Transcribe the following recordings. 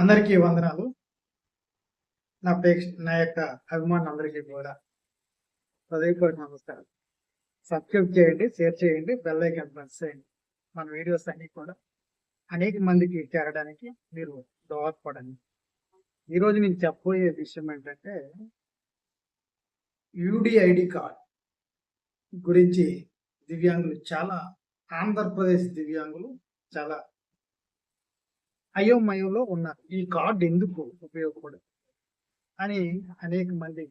అందరికీ వందనాలు. నా ప్రేక్ష నా యొక్క అభిమానులందరికీ కూడా. హృదయపూర్వక నమస్కారం సబ్స్క్రైబ్ చేయండి షేర్ చేయండి బెల్ ఐకాన్ ప్రెస్ చేయండి. మన వీడియోస్ అన్ని కూడా అనేక మందికి చేరడానికి మీరు దోహదపడండి. ఈరోజు నేను చెప్పబోయే విషయం ఏంటంటే యూడిఐడి కార్డ్ గురించి దివ్యాంగులు చాలా ఆంధ్రప్రదేశ్ దివ్యాంగులు చాలా అయోమయంలో ఉన్నారు. ఈ కార్డు ఎందుకు ఉపయోగపడదు? అని అనేక మంది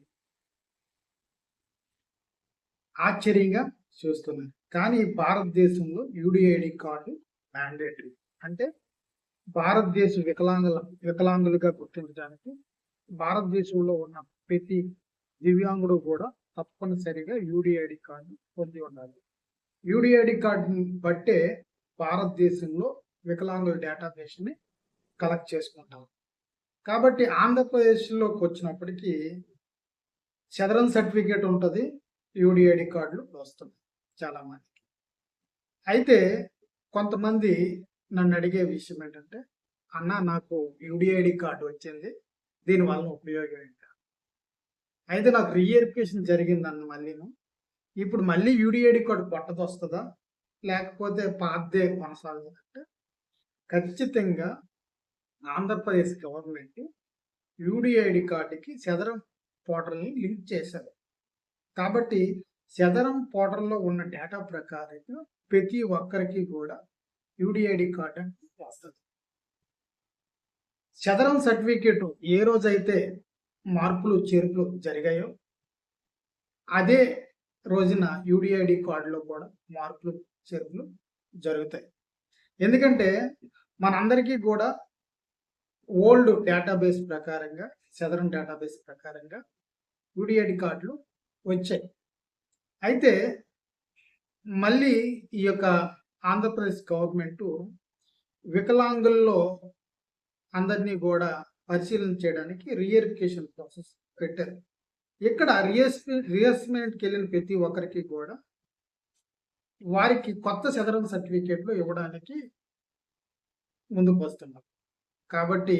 ఆశ్చర్యంగా చూస్తున్నారు. కానీ భారతదేశంలో యూడిఐడి కార్డు మ్యాండేటరీ. అంటే భారతదేశ వికలాంగుల వికలాంగులుగా గుర్తించడానికి భారతదేశంలో ఉన్న ప్రతి దివ్యాంగుడు కూడా తప్పనిసరిగా యూడిఐడి కార్డు పొంది ఉండాలి. యూడిఐడి కార్డుని బట్టే భారతదేశంలో వికలాంగుల డేటాబేస్ని కలెక్ట్ చేసుకుంటాం. కాబట్టి ఆంధ్రప్రదేశ్లోకి వచ్చినప్పటికీ చదరన్ సర్టిఫికేట్ ఉంటుంది యూడిఐడి కార్డులు వస్తుంది చాలా మందికి. అయితే కొంతమంది నన్ను అడిగే విషయం ఏంటంటే అన్న నాకు యూడిఐడి కార్డు వచ్చింది దీనివల్ల ఉపయోగం ఏంటి? అయితే నాకు రీఎరిఫికేషన్ జరిగిందన్న మళ్ళీను. ఇప్పుడు మళ్ళీ యూడిఐడి కార్డు కొట్టది వస్తుందా లేకపోతే పాతదే కొనసాగుతుందంటే ఖచ్చితంగా ఆంధ్రప్రదేశ్ గవర్నమెంట్ యూడిఐడి కార్డుకి చదరం పోర్టల్ని లింక్ చేశారు. కాబట్టి చదరం పోర్టల్లో ఉన్న డేటా ప్రకారం ప్రతి ఒక్కరికి కూడా యూడిఐడి కార్డు అంటే వస్తుంది చదరం సర్టిఫికేట్ ఏ రోజైతే మార్పులు చేర్పులు జరిగాయో అదే రోజున యూడిఐడి కార్డులో కూడా మార్పులు చేర్పులు జరుగుతాయి. ఎందుకంటే మనందరికీ కూడా ఓల్డ్ డేటాబేస్ ప్రకారంగా చదరం డేటాబేస్ ప్రకారంగా యూడిఐడి కార్డులు వచ్చాయి. అయితే మళ్ళీ ఈ యొక్క ఆంధ్రప్రదేశ్ గవర్నమెంట్ వికలాంగుల్లో అందరినీ కూడా పరిశీలన చేయడానికి రీఎరిఫికేషన్ ప్రాసెస్ పెట్టారు. ఇక్కడ రియస్ రియస్మెంట్కి వెళ్ళిన ప్రతి ఒక్కరికి కూడా వారికి కొత్త చదరం సర్టిఫికేట్లు ఇవ్వడానికి ముందుకు వస్తున్నారు కాబట్టి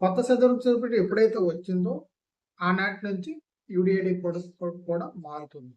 కొత్త చదరం సర్టిఫికేట్ ఎప్పుడైతే వచ్చిందో ఆనాటి నుంచి యూడిఐడి కూడా కూడా మారుతుంది.